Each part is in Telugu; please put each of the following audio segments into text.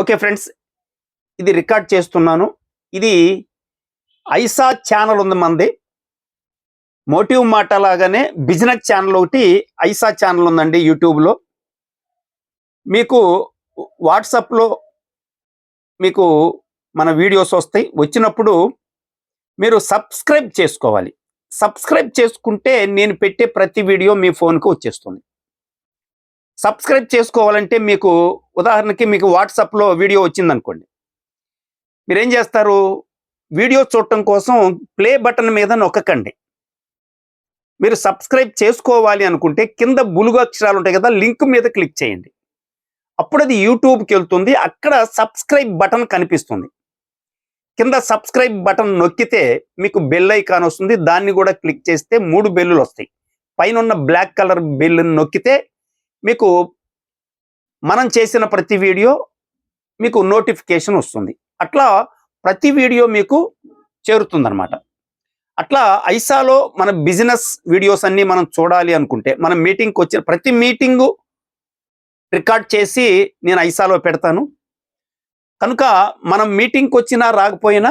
ఓకే ఫ్రెండ్స్ ఇది రికార్డ్ చేస్తున్నాను. ఇది ఐసా ఛానల్ ఉంది మంది. మోటివ్ మాట లాగానే బిజినెస్ ఛానల్ ఒకటి ఐసా ఛానల్ ఉందండి యూట్యూబ్లో. మీకు వాట్సాప్లో మీకు మన వీడియోస్ వస్తాయి. వచ్చినప్పుడు మీరు సబ్స్క్రైబ్ చేసుకోవాలి. సబ్స్క్రైబ్ చేసుకుంటే నేను పెట్టే ప్రతి వీడియో మీ ఫోన్కి వచ్చేస్తుంది. సబ్స్క్రైబ్ చేసుకోవాలంటే మీకు ఉదాహరణకి మీకు వాట్సాప్లో వీడియో వచ్చిందనుకోండి. మీరేం చేస్తారు? వీడియో చూడటం కోసం ప్లే బటన్ మీద నొక్కకండి. మీరు సబ్స్క్రైబ్ చేసుకోవాలి అనుకుంటే కింద బులుగు అక్షరాలు ఉంటాయి కదా లింక్ మీద క్లిక్ చేయండి. అప్పుడు అది యూట్యూబ్కి వెళ్తుంది. అక్కడ సబ్స్క్రైబ్ బటన్ కనిపిస్తుంది. కింద సబ్స్క్రైబ్ బటన్ నొక్కితే మీకు బెల్ ఐకాన్ వస్తుంది. దాన్ని కూడా క్లిక్ చేస్తే మూడు బెల్లులు వస్తాయి. పైన ఉన్న బ్లాక్ కలర్ బెల్లుని నొక్కితే మీకు మనం చేసిన ప్రతి వీడియో మీకు నోటిఫికేషన్ వస్తుంది. అట్లా ప్రతి వీడియో మీకు చేరుతుందనమాట అట్లా ఐసాలో మన బిజినెస్ వీడియోస్ అన్నీ మనం చూడాలి అనుకుంటే మనం మీటింగ్కి వచ్చిన ప్రతి మీటింగు రికార్డ్ చేసి నేను ఐసాలో పెడతాను. కనుక మనం మీటింగ్కి వచ్చినా రాకపోయినా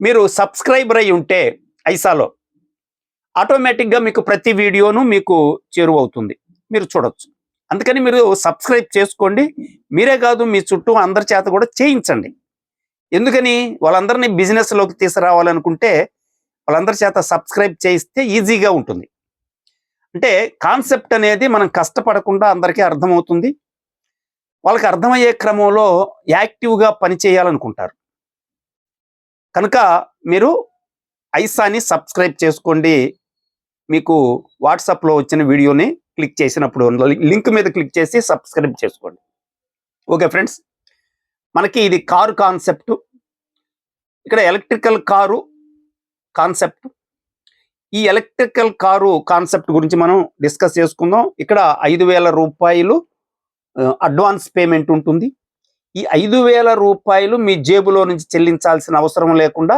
మీరు సబ్స్క్రైబర్ అయి ఉంటే ఐసాలో ఆటోమేటిక్గా మీకు ప్రతి వీడియోను మీకు చేరువవుతుంది. మీరు చూడొచ్చు. అందుకని మీరు సబ్స్క్రైబ్ చేసుకోండి. మీరే కాదు మీ చుట్టూ అందరి చేత కూడా చేయించండి. ఎందుకని? వాళ్ళందరినీ బిజినెస్లోకి తీసుకురావాలనుకుంటే వాళ్ళందరి చేత సబ్స్క్రైబ్ చేయిస్తే ఈజీగా ఉంటుంది. అంటే కాన్సెప్ట్ అనేది మనం కష్టపడకుండా అందరికీ అర్థమవుతుంది. వాళ్ళకి అర్థమయ్యే క్రమంలో యాక్టివ్గా పనిచేయాలనుకుంటారు కనుక మీరు ఐసాని సబ్స్క్రైబ్ చేసుకోండి. మీకు వాట్సాప్లో వచ్చిన వీడియోని క్లిక్ చేసినప్పుడు లింక్ మీద క్లిక్ చేసి సబ్స్క్రైబ్ చేసుకోండి. ఓకే ఫ్రెండ్స్ మనకి ఇది కారు కాన్సెప్ట్. ఇక్కడ ఎలక్ట్రికల్ కారు కాన్సెప్ట్. ఈ ఎలక్ట్రికల్ కారు కాన్సెప్ట్ గురించి మనం డిస్కస్ చేసుకుందాం. ఇక్కడ ఐదు వేల రూపాయలు అడ్వాన్స్ పేమెంట్ ఉంటుంది. ఈ ఐదు వేల రూపాయలు మీ జేబులో నుంచి చెల్లించాల్సిన అవసరం లేకుండా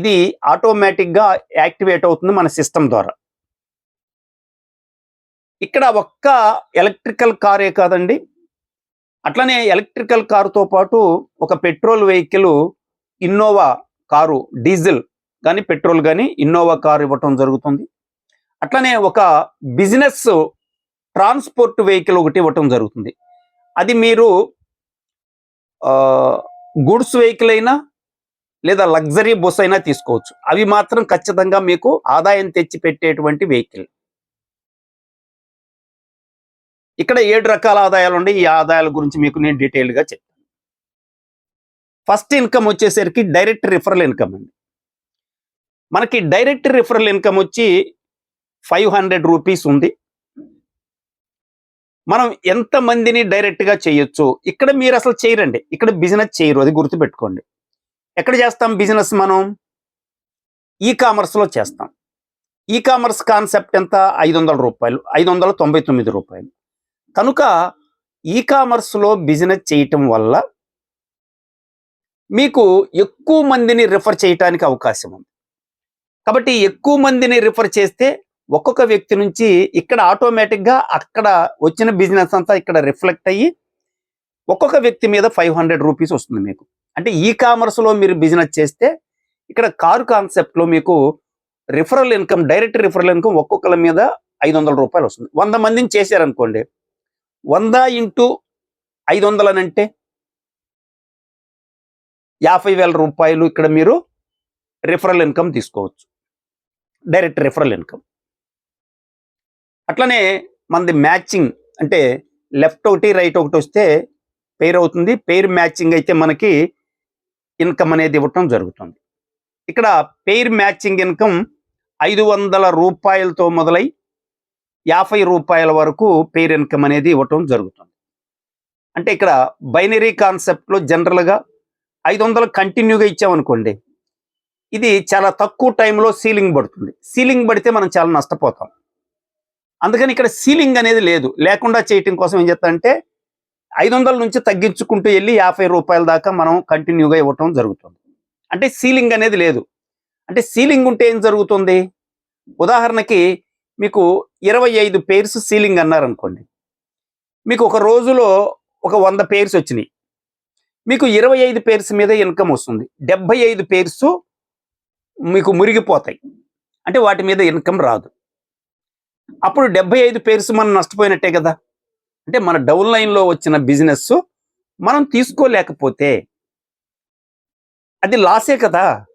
ఇది ఆటోమేటిక్గా యాక్టివేట్ అవుతుంది మన సిస్టమ్ ద్వారా. ఇక్కడ ఒక్క ఎలక్ట్రికల్ కారే కాదండి. అట్లనే ఎలక్ట్రికల్ కారుతో పాటు ఒక petrol vehicle Innova car diesel కానీ పెట్రోల్ కానీ ఇన్నోవా కారు ఇవ్వటం జరుగుతుంది. అట్లనే ఒక బిజినెస్ ట్రాన్స్పోర్ట్ వెహికల్ ఒకటి ఇవ్వటం జరుగుతుంది. అది మీరు గుడ్స్ వెహికల్ అయినా లేదా లగ్జరీ బస్ అయినా తీసుకోవచ్చు. అవి మాత్రం ఖచ్చితంగా మీకు ఆదాయం తెచ్చి పెట్టేటువంటి వెహికల్. ఇక్కడ ఏడు రకాల ఆదాయాలు ఉన్నాయి. ఈ ఆదాయాల గురించి మీకు నేను డీటెయిల్గా చెప్తాను. ఫస్ట్ ఇన్కమ్ వచ్చేసరికి డైరెక్ట్ రిఫరల్ ఇన్కమ్ అండి. మనకి డైరెక్ట్ రిఫరల్ ఇన్కమ్ వచ్చి ఫైవ్ హండ్రెడ్ రూపీస్ ఉంది. మనం ఎంత మందిని డైరెక్ట్గా చేయొచ్చు? ఇక్కడ మీరు అసలు చేయరండి. ఇక్కడ బిజినెస్ చేయరు. అది గుర్తుపెట్టుకోండి. ఎక్కడ చేస్తాం బిజినెస్ మనం? ఈ కామర్స్లో చేస్తాం. ఈ కామర్స్ కాన్సెప్ట్ ఎంత? ఐదు వందల రూపాయలు. ఐదు వందల తొంభై తొమ్మిది రూపాయలు. కనుక ఈ కామర్స్లో బిజినెస్ చేయటం వల్ల మీకు ఎక్కువ మందిని రిఫర్ చేయటానికి అవకాశం ఉంది. కాబట్టి ఎక్కువ మందిని రిఫర్ చేస్తే ఒక్కొక్క వ్యక్తి నుంచి ఇక్కడ ఆటోమేటిక్గా అక్కడ వచ్చిన బిజినెస్ అంతా ఇక్కడ రిఫ్లెక్ట్ అయ్యి ఒక్కొక్క వ్యక్తి మీద ఫైవ్ హండ్రెడ్ రూపీస్ వస్తుంది మీకు. అంటే ఈ కామర్స్లో మీరు బిజినెస్ చేస్తే ఇక్కడ కారు కాన్సెప్ట్లో మీకు referral income direct referral income ఒక్కొక్కరి మీద ఐదు వందల రూపాయలు వస్తుంది. వంద మందిని చేశారనుకోండి వంద ఇంటూ ఐదు వందలనంటే యాభై వేల రూపాయలు ఇక్కడ మీరు రిఫరల్ ఇన్కమ్ తీసుకోవచ్చు. డైరెక్ట్ రిఫరల్ ఇన్కమ్ అట్లనే మనది మ్యాచింగ్ అంటే లెఫ్ట్ ఒకటి రైట్ ఒకటి వస్తే పేరు అవుతుంది. పేరు మ్యాచింగ్ అయితే మనకి ఇన్కమ్ అనేది ఇవ్వటం జరుగుతుంది. ఇక్కడ పేర్ మ్యాచింగ్ ఇన్కమ్ ఐదు వందల రూపాయలతో మొదలై యాభై రూపాయల వరకు పేర్ ఇన్కమ్ అనేది ఇవ్వటం జరుగుతుంది. అంటే ఇక్కడ బైనరీ కాన్సెప్ట్లో జనరల్గా ఐదు వందలు కంటిన్యూగా ఇచ్చామనుకోండి ఇది చాలా తక్కువ టైంలో సీలింగ్ పడుతుంది. సీలింగ్ పడితే మనం చాలా నష్టపోతాం. అందుకని ఇక్కడ సీలింగ్ అనేది లేదు. లేకుండా చేయటం కోసం ఏం చేస్తారంటే ఐదు వందల నుంచి తగ్గించుకుంటూ వెళ్ళి యాభై రూపాయల దాకా మనం కంటిన్యూగా ఇవ్వటం జరుగుతుంది. అంటే సీలింగ్ అనేది లేదు. అంటే సీలింగ్ ఉంటే ఏం జరుగుతుంది? ఉదాహరణకి మీకు ఇరవై ఐదు పేర్స్ సీలింగ్ అన్నారనుకోండి. మీకు ఒక రోజులో ఒక వంద పేర్స్ వచ్చినాయి. మీకు ఇరవై ఐదు పేర్స్ మీద ఇన్కమ్ వస్తుంది. డెబ్బై ఐదు పేర్స్ మీకు మురిగిపోతాయి. అంటే వాటి మీద ఇన్కమ్ రాదు. అప్పుడు డెబ్బై ఐదు పేర్స్ మనం నష్టపోయినట్టే కదా. అంటే మన డౌన్ లైన్లో వచ్చిన బిజినెస్ మనం తీసుకోలేకపోతే అది లాసే కదా.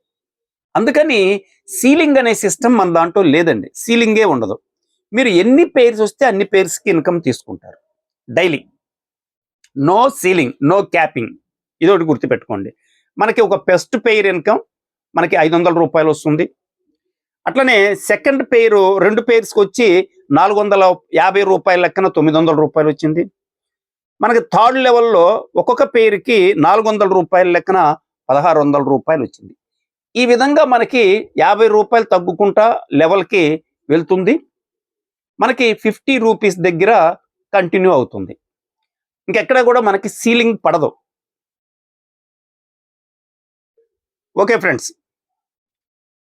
అందుకని సీలింగ్ అనే సిస్టమ్ మన దాంట్లో లేదండి. సీలింగే ఉండదు. మీరు ఎన్ని పేర్స్ వస్తే అన్ని పేర్స్కి ఇన్కమ్ తీసుకుంటారు. Daily. No ceiling no capping. ఇది ఒకటి గుర్తుపెట్టుకోండి. మనకి ఒక పెస్ట్ పేర్ ఇన్కమ్ మనకి ఐదు వందల రూపాయలు వస్తుంది. అట్లనే సెకండ్ పేరు రెండు పేర్స్కి వచ్చి నాలుగు వందల యాభై రూపాయల లెక్కన తొమ్మిది వందల రూపాయలు వచ్చింది. మనకి థర్డ్ లెవెల్లో ఒక్కొక్క పేరుకి నాలుగు వందల రూపాయల లెక్కన పదహారు వందల రూపాయలు వచ్చింది. ఈ విధంగా మనకి యాభై రూపాయలు తగ్గుకుంటా లెవెల్కి వెళ్తుంది. మనకి ఫిఫ్టీ రూపీస్ దగ్గర కంటిన్యూ అవుతుంది. ఇంకెక్కడ కూడా మనకి సీలింగ్ పడదు. Okay friends.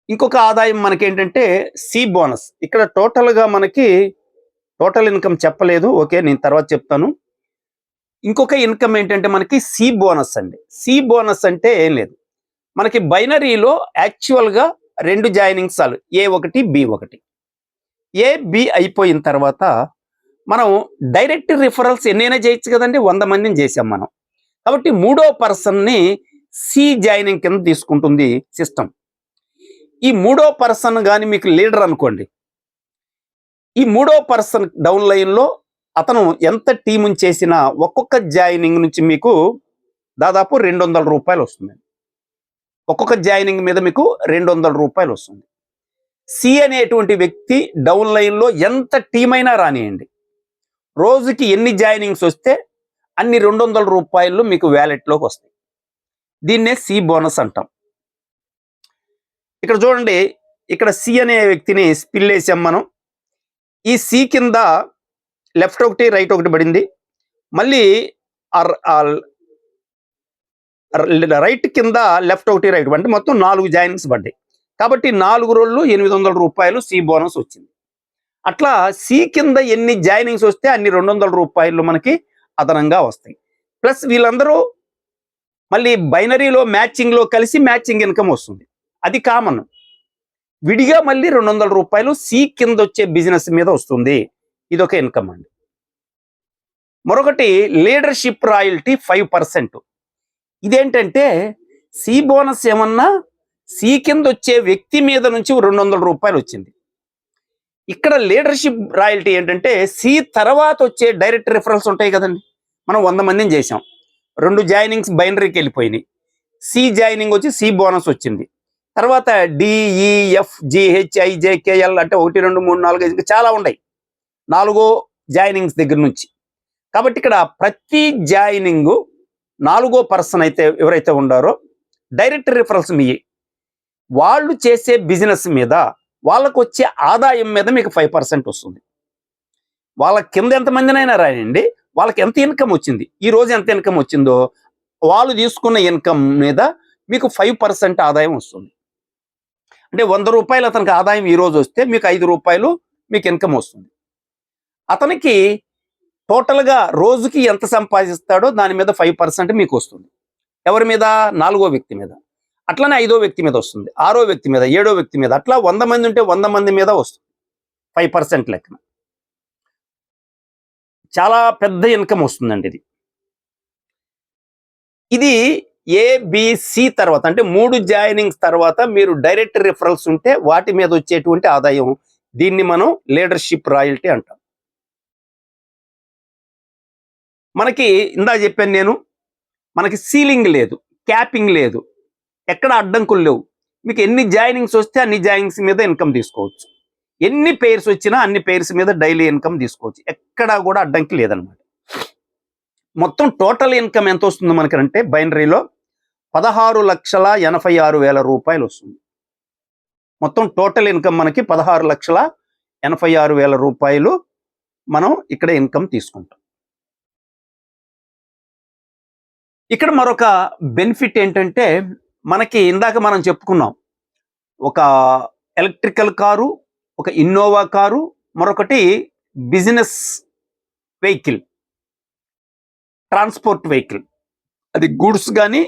ఇంకొక ఆదాయం మనకి ఏంటంటే సి బోనస్. ఇక్కడ టోటల్గా మనకి టోటల్ ఇన్కమ్ చెప్పలేదు. ఓకే నేను తర్వాత చెప్తాను. ఇంకొక ఇన్కమ్ ఏంటంటే మనకి సి బోనస్ అండి. సి బోనస్ అంటే ఏం లేదు. మనకి బైనరీలో యాక్చువల్గా రెండు జాయినింగ్స్ చాలు. ఏ ఒకటి బి ఒకటి. ఏ బి అయిపోయిన తర్వాత మనం డైరెక్ట్ రిఫరల్స్ ఎన్నైనా చేయొచ్చు కదండి? వంద మందిని చేసాం మనం. కాబట్టి మూడో పర్సన్ని సి జాయినింగ్ కింద తీసుకుంటుంది సిస్టమ్. ఈ మూడో పర్సన్ కానీ మీకు లీడర్ అనుకోండి. ఈ మూడో పర్సన్ డౌన్ లైన్లో అతను ఎంత టీముని చేసినా ఒక్కొక్క జాయినింగ్ నుంచి మీకు దాదాపు రెండు వందల రూపాయలు వస్తుంది. ఒక్కొక్క జాయినింగ్ మీద మీకు రెండు వందల రూపాయలు వస్తుంది సి అనేటువంటి వ్యక్తి డౌన్ లైన్లో ఎంత టీం అయినా రానియండి. రోజుకి ఎన్ని జాయినింగ్స్ వస్తే అన్ని రెండు వందల రూపాయలు మీకు వ్యాలెట్లోకి వస్తాయి. దీన్నే సి బోనస్ అంటాం. ఇక్కడ చూడండి ఇక్కడ సి అనే వ్యక్తిని స్పిల్ వేసాం మనం. ఈ సి కింద లెఫ్ట్ ఒకటి రైట్ ఒకటి పడింది. మళ్ళీ రైట్ కింద లెఫ్ట్ ఒకటి రైట్ అంటే మొత్తం నాలుగు జాయినింగ్స్ పడ్డాయి. కాబట్టి నాలుగు రోజులు ఎనిమిది వందల రూపాయలు సి బోనస్ వచ్చింది. అట్లా సి కింద ఎన్ని జాయినింగ్స్ వస్తే అన్ని రెండు వందల రూపాయలు మనకి అదనంగా వస్తాయి. ప్లస్ వీళ్ళందరూ మళ్ళీ బైనరీలో మ్యాచింగ్లో కలిసి మ్యాచింగ్ ఇన్కమ్ వస్తుంది. అది కామన్. విడిగా మళ్ళీ రెండు వందల రూపాయలు సి కింద వచ్చే బిజినెస్ మీద వస్తుంది. ఇదొక ఇన్కమ్ అండి. మరొకటి లీడర్షిప్ రాయల్టీ ఫైవ్ పర్సెంట్. ఇదేంటంటే సి బోనస్ ఏమన్నా సి కింద వచ్చే వ్యక్తి మీద నుంచి రెండు వందల రూపాయలు వచ్చింది. ఇక్కడ లీడర్షిప్ రాయల్టీ ఏంటంటే సి తర్వాత వచ్చే డైరెక్ట్ రిఫరల్స్ ఉంటాయి కదండి. మనం వంద మందిని చేసాం రెండు జాయినింగ్స్ బైనరీకి వెళ్ళిపోయినాయి. సి జాయినింగ్ వచ్చి సి బోనస్ వచ్చింది. తర్వాత డిఈఎఫ్ జిహెచ్ఐజేకేఎల్ e, అంటే ఒకటి రెండు మూడు నాలుగు ఐదు ఇంకా చాలా ఉన్నాయి. నాలుగో జాయినింగ్స్ దగ్గర నుంచి. కాబట్టి ఇక్కడ ప్రతి జాయినింగ్ నాలుగో పర్సన్ అయితే ఎవరైతే ఉండారో డైరెక్ట్ రిఫరల్స్ మీ వాళ్ళు చేసే బిజినెస్ మీద వాళ్ళకు వచ్చే ఆదాయం మీద మీకు ఫైవ్ పర్సెంట్ వస్తుంది. వాళ్ళ కింద ఎంతమందినైనా రాయండి వాళ్ళకి ఎంత ఇన్కమ్ వచ్చింది ఈ రోజు ఎంత ఇన్కమ్ వచ్చిందో వాళ్ళు తీసుకున్న ఇన్కమ్ మీద మీకు ఫైవ్ పర్సెంట్ ఆదాయం వస్తుంది. అంటే వంద రూపాయలు అతనికి ఆదాయం ఈ రోజు వస్తే మీకు ఐదు రూపాయలు మీకు ఇన్కమ్ వస్తుంది. అతనికి టోటల్గా రోజుకి ఎంత సంపాదిస్తాడో దాని మీద ఫైవ్ పర్సెంట్ మీకు వస్తుంది. ఎవరి మీద? నాలుగో వ్యక్తి మీద. అట్లనే ఐదో వ్యక్తి మీద వస్తుంది. ఆరో వ్యక్తి మీద ఏడో వ్యక్తి మీద అట్లా వంద మంది ఉంటే వంద మంది మీద వస్తుంది. ఫైవ్ పర్సెంట్ లెక్కన. చాలా పెద్ద ఇన్కమ్ వస్తుందండి ఇది. ఇది ఏబిసి తర్వాత అంటే మూడు జాయినింగ్స్ తర్వాత మీరు డైరెక్ట్ రిఫరల్స్ ఉంటే వాటి మీద వచ్చేటువంటి ఆదాయం దీన్ని మనం లీడర్షిప్ రాయల్టీ అంటాం. మనకి ఇందా చెప్పాను నేను మనకి సీలింగ్ లేదు క్యాపింగ్ లేదు ఎక్కడ అడ్డంకులు లేవు. మీకు ఎన్ని జాయినింగ్స్ వస్తే అన్ని జాయినింగ్స్ మీద ఇన్కమ్ తీసుకోవచ్చు. ఎన్ని పేర్స్ వచ్చినా అన్ని పేర్స్ మీద డైలీ ఇన్కమ్ తీసుకోవచ్చు. ఎక్కడా కూడా అడ్డంకి లేదనమాట. మొత్తం టోటల్ ఇన్కమ్ ఎంత వస్తుంది మనకంటే బైనరీలో పదహారు లక్షల ఎనభై ఆరు వేల రూపాయలు వస్తుంది. మొత్తం టోటల్ ఇన్కమ్ మనకి పదహారు లక్షల ఎనభై ఆరు వేల రూపాయలు మనం ఇక్కడ ఇన్కమ్ తీసుకుంటాం. ఇక్కడ మరొక బెనిఫిట్ ఏంటంటే మనకి ఇందాక మనం చెప్పుకున్నాం. ఒక ఎలక్ట్రికల్ కారు ఒక ఇన్నోవా కారు మరొకటి బిజినెస్ వెహికల్ ట్రాన్స్పోర్ట్ వెహికల్. అది గూడ్స్ కానీ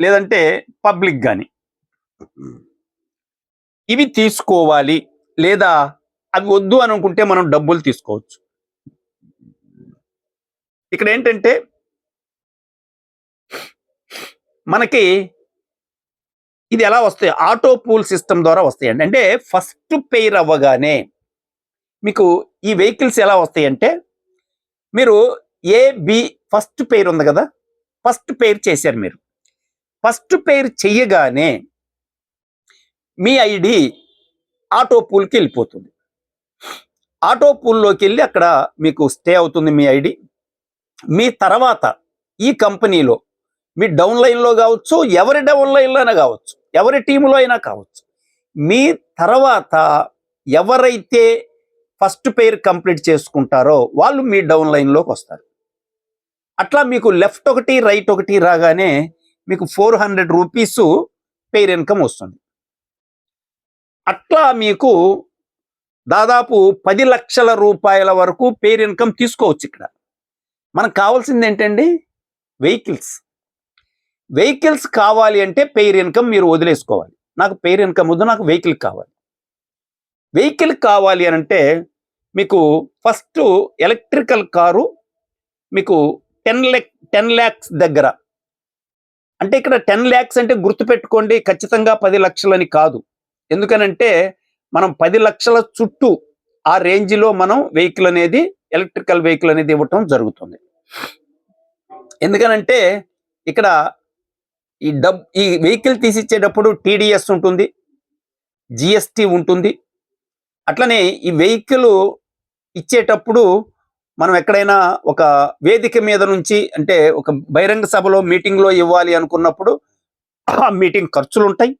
లేదంటే పబ్లిక్ కానీ ఇవి తీసుకోవాలి లేదా అవి వద్దు అనుకుంటే మనం డబ్బులు తీసుకోవచ్చు. ఇక్కడ ఏంటంటే మనకి ఇది ఎలా వస్తాయి? ఆటో పూల్ సిస్టమ్ ద్వారా వస్తాయండి. అంటే ఫస్ట్ పెయిర్ అవ్వగానే మీకు ఈ వెహికల్స్ ఎలా వస్తాయంటే మీరు ఏ బి ఫస్ట్ పెయిర్ ఉంది కదా? ఫస్ట్ పెయిర్ చేశారు మీరు. ఫస్ట్ పెయిర్ చెయ్యగానే మీ ఐడి ఆటో పూల్కి వెళ్ళిపోతుంది. ఆటో పూల్లోకి వెళ్ళి అక్కడ మీకు స్టే అవుతుంది మీ ఐడి. మీ తర్వాత ఈ కంపెనీలో మీ డౌన్ లైన్లో కావచ్చు ఎవరి డౌన్ లైన్లో అయినా కావచ్చు ఎవరి టీంలో అయినా కావచ్చు. మీ తర్వాత ఎవరైతే ఫస్ట్ పేర్ కంప్లీట్ చేసుకుంటారో వాళ్ళు మీ డౌన్ లైన్లోకి వస్తారు. అట్లా మీకు లెఫ్ట్ ఒకటి రైట్ ఒకటి రాగానే మీకు four hundred rupees pair income వస్తుంది. అట్లా మీకు దాదాపు పది లక్షల రూపాయల వరకు పేర్ ఇన్కమ్ తీసుకోవచ్చు ఇక్కడ. మనకు కావాల్సింది ఏంటండి? వెహికల్స్. వెహికల్స్ కావాలి అంటే పెయిర్ ఇన్కమ్ మీరు వదిలేసుకోవాలి. నాకు పెయిర్ ఇన్కమ్ వద్దు నాకు వెహికల్ కావాలి. వెహికల్ కావాలి అని అంటే మీకు ఫస్ట్ ఎలక్ట్రికల్ కారు మీకు టెన్ ల్యాక్ టెన్ ల్యాక్స్ దగ్గర. అంటే ఇక్కడ టెన్ ల్యాక్స్ అంటే గుర్తుపెట్టుకోండి ఖచ్చితంగా పది లక్షలని కాదు. ఎందుకనంటే మనం పది లక్షల చుట్టూ ఆ రేంజ్లో మనం వెహికల్ అనేది ఎలక్ట్రికల్ వెహికల్ అనేది ఇవ్వటం జరుగుతుంది. ఎందుకనంటే ఇక్కడ ఈ డబ్ ఈ వెహికల్ తీసిచ్చేటప్పుడు టీడీఎస్ ఉంటుంది జిఎస్టి ఉంటుంది. అట్లనే ఈ వెహికల్ ఇచ్చేటప్పుడు మనం ఎక్కడైనా ఒక వేదిక మీద నుంచి అంటే ఒక బహిరంగ సభలో మీటింగ్లో ఇవ్వాలి అనుకున్నప్పుడు ఆ మీటింగ్ ఖర్చులు ఉంటాయి.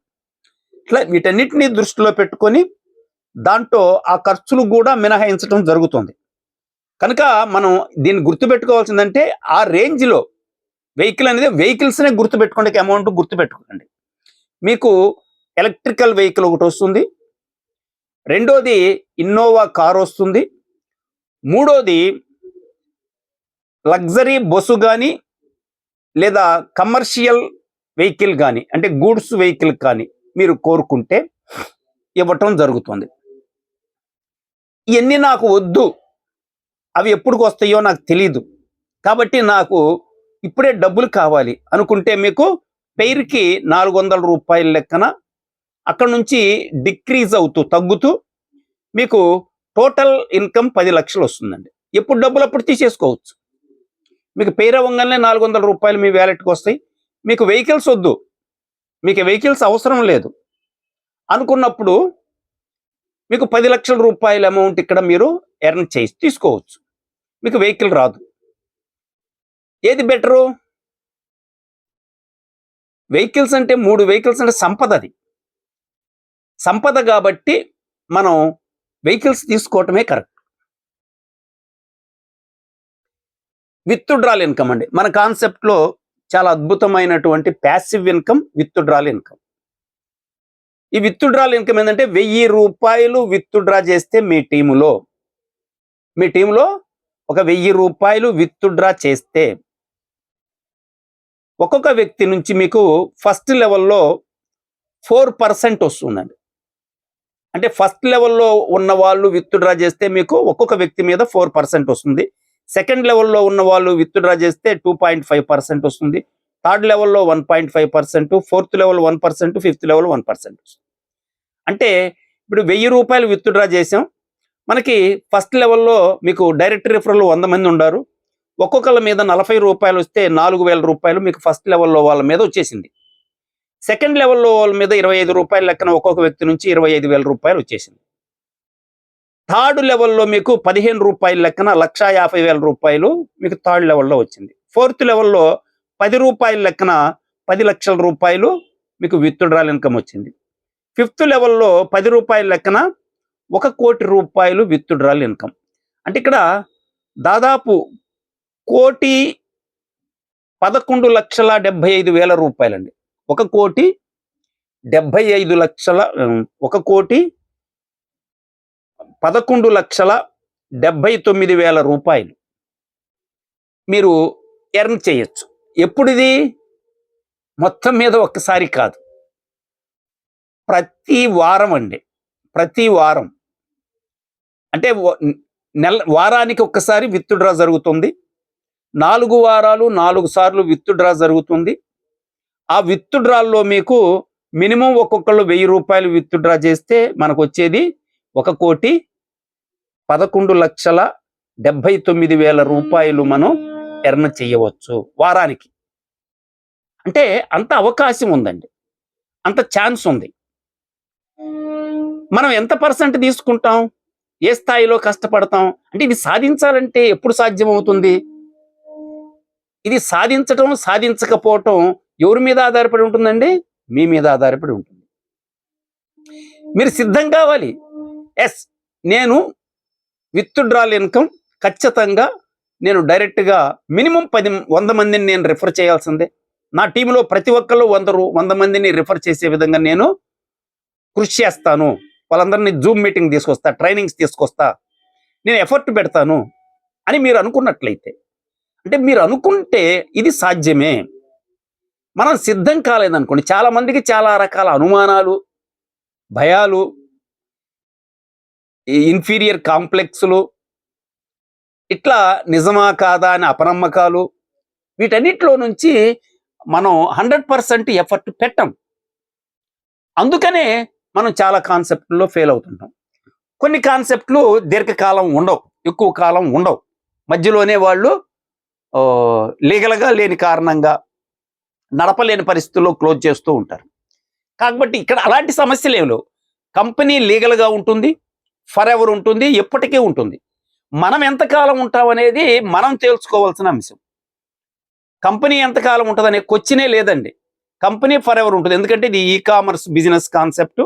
ఇట్లా వీటన్నిటిని దృష్టిలో పెట్టుకొని దాంట్లో ఆ ఖర్చులు కూడా మినహాయించడం జరుగుతుంది. కనుక మనం దీన్ని గుర్తుపెట్టుకోవాల్సిందంటే ఆ రేంజ్లో వెహికల్ అనేది వెహికల్స్నే గుర్తుపెట్టుకోండి అమౌంట్ గుర్తుపెట్టుకోండి. మీకు ఎలక్ట్రికల్ వెహికల్ ఒకటి వస్తుంది రెండోది ఇన్నోవా కార్ వస్తుంది మూడోది లగ్జరీ బస్సు కానీ లేదా కమర్షియల్ వెహికల్ కానీ అంటే గూడ్స్ వెహికల్ కానీ మీరు కోరుకుంటే ఇవ్వటం జరుగుతుంది. ఇవన్నీ నాకు వద్దు అవి ఎప్పుడుకి వస్తాయో నాకు తెలియదు కాబట్టి నాకు ఇప్పుడే డబ్బులు కావాలి. అనుకుంటే మీకు పెయిర్కి నాలుగు వందల రూపాయల లెక్కన అక్కడ నుంచి డిక్రీజ్ అవుతూ తగ్గుతూ మీకు టోటల్ ఇన్కమ్ పది లక్షలు వస్తుందండి. ఎప్పుడు డబ్బులు అప్పుడు తీసేసుకోవచ్చు. మీకు పెయిర్ అవ్వగానే నాలుగు వందల రూపాయలు మీ వ్యాలెట్కి వస్తాయి. మీకు వెహికల్స్ వద్దు. మీకు వెహికల్స్ అవసరం లేదు. అనుకున్నప్పుడు మీకు పది లక్షల రూపాయల అమౌంట్ ఇక్కడ మీరు ఎర్న్ చేసి తీసుకోవచ్చు. మీకు వెహికల్ రాదు. ఏది బెటరు వెహికల్స్ అంటే మూడు వెహికల్స్ అంటే సంపద అది. సంపద కాబట్టి మనం వెహికల్స్ తీసుకోవటమే కరెక్ట్ విత్డ్రాల్ ఇన్కమ్ అండి. మన కాన్సెప్ట్లో చాలా అద్భుతమైనటువంటి ప్యాసివ్ ఇన్కమ్ విత్డ్రాల్ ఇన్కమ్ ఈ విత్డ్రాల్ ఇన్కమ్ ఏంటంటే వెయ్యి రూపాయలు విత్డ్రా చేస్తే మీ టీములో మీ టీంలో ఒక వెయ్యి రూపాయలు విత్డ్రా చేస్తే ఒక్కొక్క వ్యక్తి నుంచి మీకు ఫస్ట్ లెవెల్లో ఫోర్ పర్సెంట్ వస్తుందండి. అంటే ఫస్ట్ లెవెల్లో ఉన్న వాళ్ళు విత్డ్రా చేస్తే మీకు ఒక్కొక్క వ్యక్తి మీద ఫోర్ పర్సెంట్ వస్తుంది. సెకండ్ లెవెల్లో ఉన్న వాళ్ళు విత్డ్రా చేస్తే two point five percent third. Third లెవెల్లో one point five percent fourth level one percent fifth level one percent అంటే ఇప్పుడు వెయ్యి రూపాయలు విత్డ్రా చేసాం. మనకి ఫస్ట్ లెవెల్లో మీకు డైరెక్ట్ రిఫరల్ వంద మంది ఉన్నారు ఒక్కొక్కళ్ళ మీద నలభై రూపాయలు వస్తే నాలుగు వేల రూపాయలు మీకు ఫస్ట్ లెవెల్లో వాళ్ళ మీద వచ్చేసింది. సెకండ్ లెవెల్లో వాళ్ళ మీద ఇరవై ఐదు రూపాయల లెక్కన ఒక్కొక్క వ్యక్తి నుంచి ఇరవై ఐదు వేల రూపాయలు వచ్చేసింది. థర్డ్ లెవెల్లో మీకు పదిహేను రూపాయల లెక్కన లక్ష యాభై వేల రూపాయలు మీకు థర్డ్ లెవెల్లో వచ్చింది. ఫోర్త్ లెవెల్లో పది రూపాయల లెక్కన పది లక్షల రూపాయలు మీకు విత్డ్రాల్ ఇన్కమ్ వచ్చింది. ఫిఫ్త్ లెవెల్లో పది రూపాయల లెక్కన ఒక కోటి రూపాయలు విత్డ్రాల్ ఇన్కమ్. అంటే ఇక్కడ దాదాపు కోటి పదకొండు లక్షల డెబ్బై ఐదు వేల రూపాయలండి. ఒక కోటి డెబ్బై ఐదు లక్షల ఒక కోటి పదకొండు లక్షల డెబ్బై తొమ్మిది వేల రూపాయలు. మీరు ఎర్న్ చేయొచ్చు. ఎప్పుడిది? మొత్తం మీద ఒక్కసారి కాదు. ప్రతి వారం అండి. ప్రతి వారం. అంటే నెల వారానికి ఒక్కసారి విత్డ్రా జరుగుతుంది. నాలుగు వారాలు నాలుగు సార్లు విత్డ్రా జరుగుతుంది. ఆ విత్డ్రాల్లో మీకు మినిమం ఒక్కొక్కళ్ళు వెయ్యి రూపాయలు విత్డ్రా చేస్తే మనకు వచ్చేది ఒక కోటి పదకొండు లక్షల డెబ్బై తొమ్మిది వేల రూపాయలు మనం ఎర్న్ చేయవచ్చు వారానికి. అంటే అంత అవకాశం ఉందండి. అంత ఛాన్స్ ఉంది. మనం ఎంత పర్సెంట్ తీసుకుంటాం? ఏ స్థాయిలో కష్టపడతాం? అంటే ఇది సాధించాలంటే ఎప్పుడు సాధ్యమవుతుంది? ఇది సాధించటం సాధించకపోవటం ఎవరి మీద ఆధారపడి ఉంటుందండి? మీ మీద ఆధారపడి ఉంటుంది. మీరు సిద్ధం కావాలి ఎస్ నేను విత్డ్రాల్ ఇన్కమ్ ఖచ్చితంగా నేను డైరెక్ట్గా మినిమం పది వంద మందిని నేను రిఫర్ చేయాల్సిందే. నా టీంలో ప్రతి ఒక్కళ్ళు వందరు వంద మందిని రిఫర్ చేసే విధంగా నేను కృషి చేస్తాను. వాళ్ళందరినీ జూమ్ మీటింగ్ తీసుకొస్తా ట్రైనింగ్స్ తీసుకొస్తా. నేను ఎఫర్ట్ పెడతాను అని మీరు అనుకున్నట్లయితే అంటే మీరు అనుకుంటే ఇది సాధ్యమే. మనం సిద్ధం కాలేదనుకోండి చాలా మందికి చాలా రకాల అనుమానాలు భయాలు ఇన్ఫీరియర్ కాంప్లెక్స్లు ఇట్లా నిజమా కాదా అని అపనమ్మకాలు వీటన్నిటిలో నుంచి మనం హండ్రెడ్ పర్సెంట్ ఎఫర్ట్ పెట్టం. అందుకనే మనం చాలా కాన్సెప్ట్లో ఫెయిల్ అవుతుంటాం. కొన్ని కాన్సెప్ట్లు దీర్ఘకాలం ఉండవు ఎక్కువ కాలం ఉండవు. మధ్యలోనే వాళ్ళు లీగల్గా లేని కారణంగా నడపలేని పరిస్థితుల్లో క్లోజ్ చేస్తూ ఉంటారు. కాబట్టి ఇక్కడ అలాంటి సమస్యలు ఏమి లేవు. కంపెనీ లీగల్గా ఉంటుంది ఫర్ ఎవర్ ఉంటుంది ఎప్పటికీ ఉంటుంది. మనం ఎంతకాలం ఉంటాం అనేది మనం తేల్చుకోవాల్సిన అంశం. కంపెనీ ఎంతకాలం ఉంటుందనే క్వశ్చనే లేదండి. కంపెనీ ఫర్ ఎవర్ ఉంటుంది. ఎందుకంటే ఇది ఈ కామర్స్ బిజినెస్ కాన్సెప్ట్.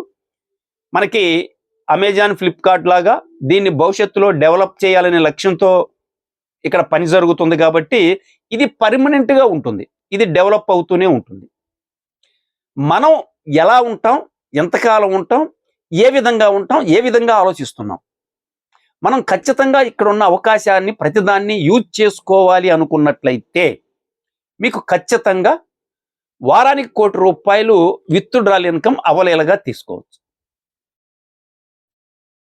మనకి అమెజాన్ ఫ్లిప్కార్ట్ లాగా దీన్ని భవిష్యత్తులో డెవలప్ చేయాలనే లక్ష్యంతో ఇక్కడ పని జరుగుతుంది కాబట్టి ఇది పర్మనెంట్గా ఉంటుంది. ఇది డెవలప్ అవుతూనే ఉంటుంది. మనం ఎలా ఉంటాం? ఎంతకాలం ఉంటాం? ఏ విధంగా ఉంటాం? ఏ విధంగా ఆలోచిస్తున్నాం? మనం ఖచ్చితంగా ఇక్కడ ఉన్న అవకాశాన్ని ప్రతిదాన్ని యూజ్ చేసుకోవాలి అనుకున్నట్లయితే మీకు ఖచ్చితంగా వారానికి కోటి రూపాయలు విత్డ్రాల్ ఇన్కమ్ అవలేలగా తీసుకోవచ్చు.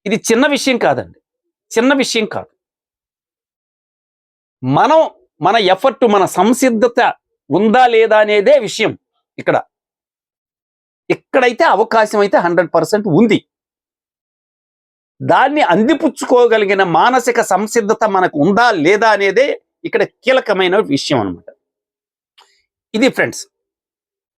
ఇది చిన్న విషయం కాదండి. చిన్న విషయం కాదు. మనం మన ఎఫర్ట్ మన సంసిద్ధత ఉందా లేదా అనేదే విషయం ఇక్కడ. ఇక్కడైతే అవకాశం అయితే హండ్రెడ్ పర్సెంట్ ఉంది. దాన్ని అందిపుచ్చుకోగలిగిన మానసిక సంసిద్ధత మనకు ఉందా లేదా అనేదే ఇక్కడ కీలకమైన విషయం అన్నమాట. ఇది ఫ్రెండ్స్